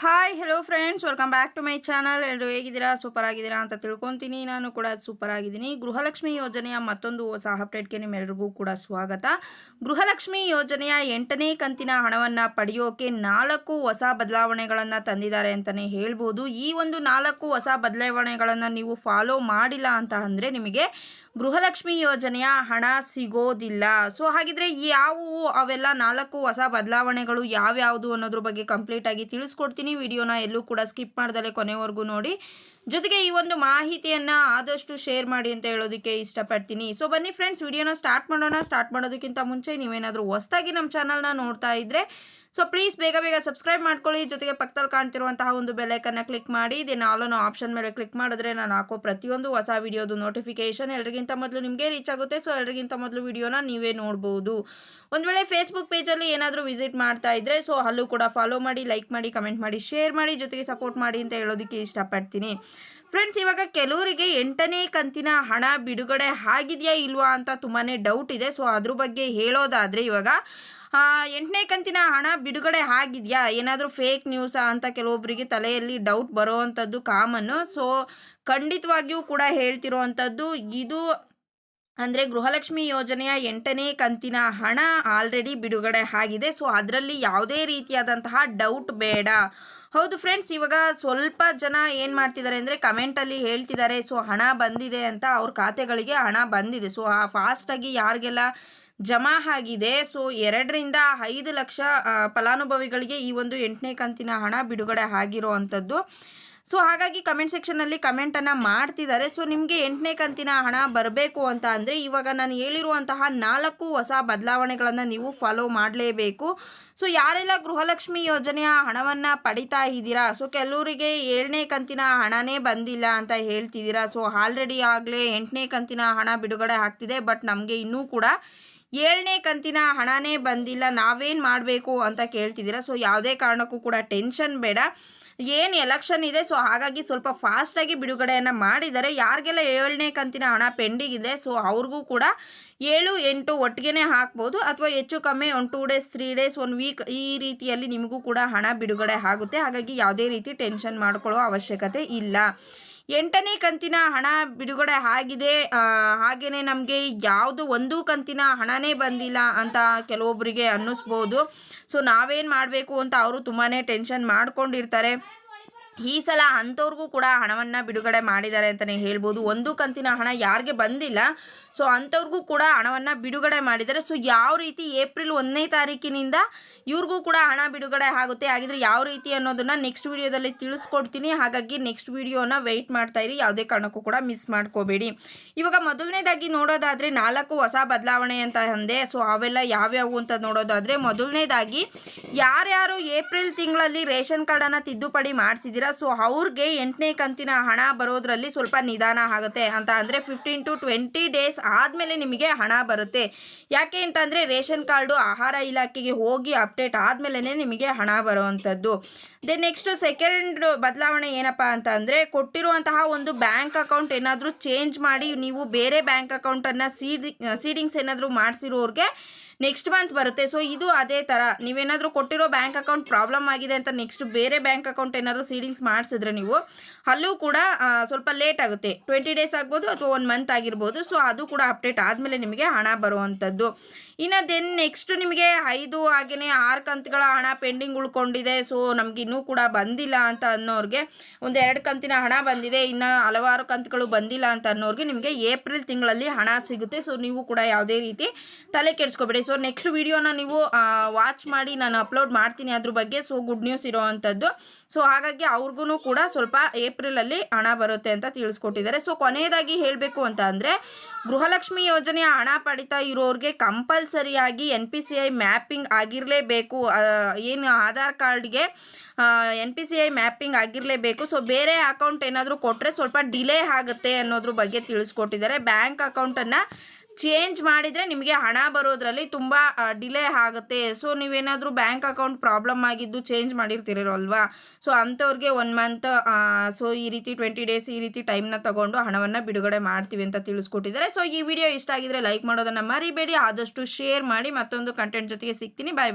Hi hello friends welcome back to my channel ಎಲ್ಲರೂ ಹೇಗಿದ್ದೀರಾ? Super ಆಗಿದ್ದೀರಾ ಅಂತ ತಿಳ್ಕೊತೀನಿ. ನಾನು ಕೂಡ ಸೂಪರ್ ಆಗಿದ್ದೀನಿ. ಗೃಹಲಕ್ಷ್ಮಿ ಯೋಜನೆಯ ಮತ್ತೊಂದು ಹೊಸ ಅಪ್ಡೇಟ್ಗೆ ನಿಮ್ಮೆಲ್ಲರಿಗೂ ಕೂಡ ಸ್ವಾಗತ. ಗೃಹಲಕ್ಷ್ಮಿ ಯೋಜನೆಯ ಎಂಟನೇ ಕಂತಿನ ಹಣವನ್ನು ಪಡೆಯೋಕೆ ನಾಲ್ಕು ಹೊಸ ಬದಲಾವಣೆಗಳನ್ನು ತಂದಿದ್ದಾರೆ ಅಂತಲೇ ಹೇಳ್ಬೋದು. ಈ ಒಂದು ನಾಲ್ಕು ಹೊಸ ಬದಲಾವಣೆಗಳನ್ನು ನೀವು ಫಾಲೋ ಮಾಡಿಲ್ಲ ಅಂತ ಅಂದರೆ ನಿಮಗೆ ಗೃಹಲಕ್ಷ್ಮಿ ಯೋಜನೆಯ ಹಣ ಸಿಗೋದಿಲ್ಲ. ಸೊ ಹಾಗಿದ್ರೆ ಯಾವುವು ಅವೆಲ್ಲ ನಾಲ್ಕು ಹೊಸ ಬದಲಾವಣೆಗಳು ಯಾವ್ಯಾವುದು ಅನ್ನೋದ್ರ ಬಗ್ಗೆ ಕಂಪ್ಲೀಟಾಗಿ ತಿಳಿಸ್ಕೊಡ್ತೀನಿ. ವಿಡಿಯೋನ ಎಲ್ಲೂ ಕೂಡ ಸ್ಕಿಪ್ ಮಾಡ್ದಲೆ ಕೊನೆವರೆಗೂ ನೋಡಿ. ಜೊತೆಗೆ ಈ ಒಂದು ಮಾಹಿತಿಯನ್ನು ಆದಷ್ಟು ಶೇರ್ ಮಾಡಿ ಅಂತ ಹೇಳೋದಕ್ಕೆ ಇಷ್ಟಪಡ್ತೀನಿ. ಸೊ ಬನ್ನಿ ಫ್ರೆಂಡ್ಸ್ ವಿಡಿಯೋನ ಸ್ಟಾರ್ಟ್ ಮಾಡೋಣ. ಸ್ಟಾರ್ಟ್ ಮಾಡೋದಕ್ಕಿಂತ ಮುಂಚೆ ನೀವೇನಾದರೂ ಹೊಸದಾಗಿ ನಮ್ಮ ಚಾನಲ್ನ ನೋಡ್ತಾ ಇದ್ದರೆ ಸೊ ಪ್ಲೀಸ್ ಬೇಗ ಬೇಗ ಸಬ್ಸ್ಕ್ರೈಬ್ ಮಾಡ್ಕೊಳ್ಳಿ. ಜೊತೆಗೆ ಪಕ್ಕದಲ್ಲಿ ಕಾಣ್ತಿರುವಂತಹ ಒಂದು ಬೆಲೆಕನ್ನು ಕ್ಲಿಕ್ ಮಾಡಿ. ದೆನ್ ಆಲೋನೋ ಆಪ್ಷನ್ ಮೇಲೆ ಕ್ಲಿಕ್ ಮಾಡಿದ್ರೆ ನಾನು ಹಾಕೋ ಪ್ರತಿಯೊಂದು ಹೊಸ ವಿಡಿಯೋದು ನೋಟಿಫಿಕೇಶನ್ ಎಲ್ರಿಗಿಂತ ಮೊದಲು ನಿಮಗೆ ರೀಚ್ ಆಗುತ್ತೆ. ಸೊ ಎಲ್ರಿಗಿಂತ ಮೊದಲು ವಿಡಿಯೋನ ನೀವೇ ನೋಡ್ಬೋದು. ಒಂದು ವೇಳೆ ಫೇಸ್ಬುಕ್ ಪೇಜಲ್ಲಿ ಏನಾದರೂ ವಿಸಿಟ್ ಮಾಡ್ತಾ ಇದ್ದರೆ ಸೊ ಅಲ್ಲೂ ಕೂಡ ಫಾಲೋ ಮಾಡಿ ಲೈಕ್ ಮಾಡಿ ಕಮೆಂಟ್ ಮಾಡಿ ಶೇರ್ ಮಾಡಿ, ಜೊತೆಗೆ ಸಪೋರ್ಟ್ ಮಾಡಿ ಅಂತ ಹೇಳೋದಕ್ಕೆ ಇಷ್ಟಪಡ್ತೀನಿ. ಫ್ರೆಂಡ್ಸ್ ಇವಾಗ ಕೆಲವರಿಗೆ ಎಂಟನೇ ಕಂತಿನ ಹಣ ಬಿಡುಗಡೆ ಆಗಿದೆಯಾ ಇಲ್ವಾ ಅಂತ ತುಂಬಾ ಡೌಟ್ ಇದೆ. ಸೊ ಅದ್ರ ಬಗ್ಗೆ ಹೇಳೋದಾದರೆ ಇವಾಗ ಎಂಟನೇ ಕಂತಿನ ಹಣ ಬಿಡುಗಡೆ ಆಗಿದೆಯಾ? ಏನಾದರೂ ಫೇಕ್ ನ್ಯೂಸಾ ಅಂತ ಕೆಲವೊಬ್ಬರಿಗೆ ತಲೆಯಲ್ಲಿ ಡೌಟ್ ಬರೋ ಅಂಥದ್ದು ಕಾಮನ್ನು. ಸೊ ಖಂಡಿತವಾಗಿಯೂ ಕೂಡ ಹೇಳ್ತಿರೋ ಅಂಥದ್ದು ಇದು ಅಂದರೆ ಗೃಹಲಕ್ಷ್ಮಿ ಯೋಜನೆಯ ಎಂಟನೇ ಕಂತಿನ ಹಣ ಆಲ್ರೆಡಿ ಬಿಡುಗಡೆ ಆಗಿದೆ. ಸೊ ಅದರಲ್ಲಿ ಯಾವುದೇ ರೀತಿಯಾದಂತಹ ಡೌಟ್ ಬೇಡ. ಹೌದು ಫ್ರೆಂಡ್ಸ್ ಇವಾಗ ಸ್ವಲ್ಪ ಜನ ಏನು ಮಾಡ್ತಿದ್ದಾರೆ ಅಂದರೆ ಕಮೆಂಟಲ್ಲಿ ಹೇಳ್ತಿದ್ದಾರೆ ಸೊ, ಹಣ ಬಂದಿದೆ ಅಂತ ಅವ್ರ ಖಾತೆಗಳಿಗೆ ಹಣ ಬಂದಿದೆ. ಸೊ, ಆ ಫಾಸ್ಟಾಗಿ ಯಾರಿಗೆಲ್ಲ ಜಮಾ ಆಗಿದೆ, ಸೊ, ಎರಡರಿಂದ ಐದು ಲಕ್ಷ ಫಲಾನುಭವಿಗಳಿಗೆ ಈ ಒಂದು ಎಂಟನೇ ಕಂತಿನ ಹಣ ಬಿಡುಗಡೆ ಆಗಿರೋ ಅಂಥದ್ದು. ಸೊ ಹಾಗಾಗಿ ಕಮೆಂಟ್ ಸೆಕ್ಷನಲ್ಲಿ ಕಮೆಂಟನ್ನು ಮಾಡ್ತಿದ್ದಾರೆ. ಸೊ ನಿಮಗೆ ಎಂಟನೇ ಕಂತಿನ ಹಣ ಬರಬೇಕು ಅಂತ ಅಂದರೆ ಇವಾಗ ನಾನು ಹೇಳಿರುವಂತಹ ನಾಲ್ಕು ಹೊಸ ಬದಲಾವಣೆಗಳನ್ನು ನೀವು ಫಾಲೋ ಮಾಡಲೇಬೇಕು. ಸೊ ಯಾರೆಲ್ಲ ಗೃಹಲಕ್ಷ್ಮಿ ಯೋಜನೆಯ ಹಣವನ್ನು ಪಡಿತಾ ಇದ್ದೀರಾ? ಸೊ ಕೆಲವರಿಗೆ ಏಳನೇ ಕಂತಿನ ಹಣನೇ ಬಂದಿಲ್ಲ ಅಂತ ಹೇಳ್ತಿದ್ದೀರಾ? ಸೊ ಆಲ್ರೆಡಿ ಆಗಲೇ ಎಂಟನೇ ಕಂತಿನ ಹಣ ಬಿಡುಗಡೆ ಆಗ್ತಿದೆ ಬಟ್ ನಮಗೆ ಇನ್ನೂ ಕೂಡ ಏಳನೇ ಕಂತಿನ ಹಣನೇ ಬಂದಿಲ್ಲ, ನಾವೇನು ಮಾಡಬೇಕು ಅಂತ ಕೇಳ್ತಿದ್ದೀರಾ? ಸೊ ಯಾವುದೇ ಕಾರಣಕ್ಕೂ ಕೂಡ ಟೆನ್ಷನ್ ಬೇಡ. ಏನು ಎಲೆಕ್ಷನ್ ಇದೆ ಸೊ ಹಾಗಾಗಿ ಸ್ವಲ್ಪ ಫಾಸ್ಟಾಗಿ ಬಿಡುಗಡೆಯನ್ನು ಮಾಡಿದ್ದಾರೆ ಯಾರಿಗೆಲ್ಲ ಏಳನೇ ಕಂತಿನ ಹಣ ಪೆಂಡಿಂಗ್ ಇದೆ ಸೊ ಅವ್ರಿಗೂ ಕೂಡ ಏಳು ಎಂಟು ಒಟ್ಟಿಗೆ ಹಾಕ್ಬೋದು, ಅಥವಾ ಹೆಚ್ಚು ಕಮ್ಮಿ one two days three days one week ಈ ರೀತಿಯಲ್ಲಿ ನಿಮಗೂ ಕೂಡ ಹಣ ಬಿಡುಗಡೆ ಆಗುತ್ತೆ. ಹಾಗಾಗಿ ಯಾವುದೇ ರೀತಿ ಟೆನ್ಷನ್ ಮಾಡ್ಕೊಳ್ಳೋ ಅವಶ್ಯಕತೆ ಇಲ್ಲ. ಎಂಟನೇ ಕಂತಿನ ಹಣ ಬಿಡುಗಡೆ ಆಗಿದೆ. ಹಾಗೆಯೇ ನಮಗೆ ಯಾವುದು ಒಂದು ಕಂತಿನ ಹಣನೇ ಬಂದಿಲ್ಲ ಅಂತ ಕೆಲವೊಬ್ಬರಿಗೆ ಅನ್ನಿಸ್ಬೋದು. ಸೊ ನಾವೇನು ಮಾಡಬೇಕು ಅಂತ ಅವರು ತುಂಬಾ ಟೆನ್ಷನ್ ಮಾಡ್ಕೊಂಡಿರ್ತಾರೆ. ಈ ಸಲ ಅಂಥವ್ರಿಗೂ ಕೂಡ ಹಣವನ್ನು ಬಿಡುಗಡೆ ಮಾಡಿದ್ದಾರೆ ಅಂತಲೇ ಹೇಳ್ಬೋದು. ಒಂದು ಕಂತಿನ ಹಣ ಯಾರಿಗೆ ಬಂದಿಲ್ಲ ಸೊ ಅಂಥವ್ರಿಗೂ ಕೂಡ ಹಣವನ್ನು ಬಿಡುಗಡೆ ಮಾಡಿದ್ದಾರೆ. ಸೊ ಯಾವ ರೀತಿ ಏಪ್ರಿಲ್ ಒಂದನೇ ತಾರೀಕಿನಿಂದ ಇವ್ರಿಗೂ ಕೂಡ ಹಣ ಬಿಡುಗಡೆ ಆಗುತ್ತೆ, ಹಾಗಿದ್ರೆ ಯಾವ ರೀತಿ ಅನ್ನೋದನ್ನು ನೆಕ್ಸ್ಟ್ ವಿಡಿಯೋದಲ್ಲಿ ತಿಳಿಸ್ಕೊಡ್ತೀನಿ. ಹಾಗಾಗಿ ನೆಕ್ಸ್ಟ್ ವಿಡಿಯೋನ ವೆಯ್ಟ್ ಇರಿ, ಯಾವುದೇ ಕಾರಣಕ್ಕೂ ಕೂಡ ಮಿಸ್ ಮಾಡ್ಕೋಬೇಡಿ. ಇವಾಗ ಮೊದಲನೇದಾಗಿ ನೋಡೋದಾದರೆ ನಾಲ್ಕು ಹೊಸ ಬದಲಾವಣೆ ಅಂತ ಅಂದೆ. ಸೊ ಅವೆಲ್ಲ ಯಾವ್ಯಾವು ಅಂತ ನೋಡೋದಾದರೆ ಮೊದಲನೇದಾಗಿ ಯಾರ್ಯಾರು ಏಪ್ರಿಲ್ ತಿಂಗಳಲ್ಲಿ ರೇಷನ್ ಕಾರ್ಡನ್ನು ತಿದ್ದುಪಡಿ ಮಾಡಿಸಿದ್ದೀರಾ ಸೊ ಅವ್ರಿಗೆ ಎಂಟನೇ ಕಂತಿನ ಹಣ ಬರೋದ್ರಲ್ಲಿ ಸ್ವಲ್ಪ ನಿಧಾನ ಆಗುತ್ತೆ ಅಂತ ಅಂದರೆ ಫಿಫ್ಟೀನ್ ಟು ಟ್ವೆಂಟಿ ಡೇಸ್ ಆದಮೇಲೆ ನಿಮಗೆ ಹಣ ಬರುತ್ತೆ. ಯಾಕೆ ಅಂತಂದರೆ ರೇಷನ್ ಕಾರ್ಡು ಆಹಾರ ಇಲಾಖೆಗೆ ಹೋಗಿ ಅಪ್ಡೇಟ್ ಆದಮೇಲೆ ನಿಮಗೆ ಹಣ ಬರುವಂಥದ್ದು. ದೆನ್ ನೆಕ್ಸ್ಟು ಸೆಕೆಂಡ್ ಬದಲಾವಣೆ ಏನಪ್ಪ ಅಂತ ಅಂದರೆ ಕೊಟ್ಟಿರುವಂತಹ ಒಂದು ಬ್ಯಾಂಕ್ ಅಕೌಂಟ್ ಏನಾದರೂ ಚೇಂಜ್ ಮಾಡಿ ನೀವು ಬೇರೆ ಬ್ಯಾಂಕ್ ಅಕೌಂಟನ್ನು ಸೀಡಿ ಸೀಡಿಂಗ್ಸ್ ಏನಾದರೂ ಮಾಡಿಸಿರೋರಿಗೆ ನೆಕ್ಸ್ಟ್ ಮಂತ್ ಬರುತ್ತೆ. ಸೊ ಇದು ಅದೇ ಥರ ನೀವೇನಾದರೂ ಕೊಟ್ಟಿರೋ ಬ್ಯಾಂಕ್ ಅಕೌಂಟ್ ಪ್ರಾಬ್ಲಮ್ ಆಗಿದೆ ಅಂತ ನೆಕ್ಸ್ಟ್ ಬೇರೆ ಬ್ಯಾಂಕ್ ಅಕೌಂಟ್ ಏನಾದರೂ ಸೀಡಿಂಗ್ಸ್ ಮಾಡಿಸಿದ್ರೆ ನೀವು, ಅಲ್ಲೂ ಕೂಡ ಸ್ವಲ್ಪ ಲೇಟ್ ಆಗುತ್ತೆ. ಟ್ವೆಂಟಿ ಡೇಸ್ ಆಗ್ಬೋದು ಅಥವಾ ಒನ್ ಮಂತ್ ಆಗಿರ್ಬೋದು. ಸೊ ಅದು ಕೂಡ ಅಪ್ಡೇಟ್ ಆದಮೇಲೆ ನಿಮಗೆ ಹಣ ಬರುವಂಥದ್ದು ಇನ್ನು ದೆನ್ ನೆಕ್ಸ್ಟ್ ನಿಮಗೆ ಐದು ಹಾಗೆಯೇ ಆರು ಕಂತುಗಳ ಹಣ ಪೆಂಡಿಂಗ್ ಉಳ್ಕೊಂಡಿದೆ. ಸೊ ನಮ್ಗೆ ಇನ್ನೂ ಕೂಡ ಬಂದಿಲ್ಲ ಅಂತ ಅನ್ನೋರಿಗೆ, ಒಂದು ಎರಡು ಕಂತಿನ ಹಣ ಬಂದಿದೆ. ಇನ್ನು ಹಲವಾರು ಕಂತುಗಳು ಬಂದಿಲ್ಲ ಅಂತ ಅನ್ನೋರಿಗೆ ನಿಮಗೆ ಏಪ್ರಿಲ್ ತಿಂಗಳಲ್ಲಿ ಹಣ ಸಿಗುತ್ತೆ. ಸೊ ನೀವು ಕೂಡ ಯಾವುದೇ ರೀತಿ ತಲೆ ಕೆಡಿಸ್ಕೋಬೇಡಿ. ಸೊ ನೆಕ್ಸ್ಟ್ ವಿಡಿಯೋನ ನೀವು ವಾಚ್ ಮಾಡಿ ನಾನು ಅಪ್ಲೋಡ್ ಮಾಡ್ತೀನಿ ಅದ್ರ ಬಗ್ಗೆ. ಸೊ ಗುಡ್ ನ್ಯೂಸ್ ಇರೋವಂಥದ್ದು. ಸೊ ಹಾಗಾಗಿ ಅವ್ರಿಗೂ ಕೂಡ ಸ್ವಲ್ಪ ಏಪ್ರಿಲಲ್ಲಿ ಹಣ ಬರುತ್ತೆ ಅಂತ ತಿಳಿಸ್ಕೊಟ್ಟಿದ್ದಾರೆ. ಸೊ ಕೊನೆಯದಾಗಿ ಹೇಳಬೇಕು ಅಂತ ಅಂದರೆ, ಗೃಹಲಕ್ಷ್ಮಿ ಯೋಜನೆಯ ಹಣ ಪಡಿತಾ ಇರೋರಿಗೆ ಕಂಪಲ್ಸರಿಯಾಗಿ N P C I mapping ಆಗಿರಲೇಬೇಕು. ಏನು ಆಧಾರ್ ಕಾರ್ಡ್ಗೆ N P C I mapping ಆಗಿರಲೇಬೇಕು. So ಬೇರೆ ಅಕೌಂಟ್ ಏನಾದರೂ ಕೊಟ್ಟರೆ ಸ್ವಲ್ಪ ಡಿಲೇ ಆಗುತ್ತೆ ಅನ್ನೋದ್ರ ಬಗ್ಗೆ ತಿಳಿಸ್ಕೊಟ್ಟಿದ್ದಾರೆ. ಬ್ಯಾಂಕ್ ಅಕೌಂಟನ್ನು ಚೇಂಜ್ ಮಾಡಿದರೆ ನಿಮಗೆ ಹಣ ಬರೋದ್ರಲ್ಲಿ ತುಂಬ ಡಿಲೇ ಆಗುತ್ತೆ. ಸೊ ನೀವೇನಾದರೂ ಬ್ಯಾಂಕ್ ಅಕೌಂಟ್ ಪ್ರಾಬ್ಲಮ್ ಆಗಿದ್ದು ಚೇಂಜ್ ಮಾಡಿರ್ತೀರಲ್ವಾ? ಸೊ ಅಂಥವ್ರಿಗೆ ಒನ್ ಮಂತ್ ಸೊ ಈ ರೀತಿ ಟ್ವೆಂಟಿ ಡೇಸ್ ಈ ರೀತಿ ಟೈಮ್ನ ತಗೊಂಡು ಹಣವನ್ನು ಬಿಡುಗಡೆ ಮಾಡ್ತೀವಿ ಅಂತ ತಿಳಿಸ್ಕೊಟ್ಟಿದ್ದಾರೆ. ಸೊ ಈ ವಿಡಿಯೋ ಇಷ್ಟ ಆಗಿದ್ರೆ ಲೈಕ್ ಮಾಡೋದನ್ನು ಮರಿಬೇಡಿ. ಆದಷ್ಟು ಶೇರ್ ಮಾಡಿ ಮತ್ತೊಂದು ಕಂಟೆಂಟ್ ಜೊತೆಗೆ ಸಿಗ್ತೀನಿ. ಬಾಯ್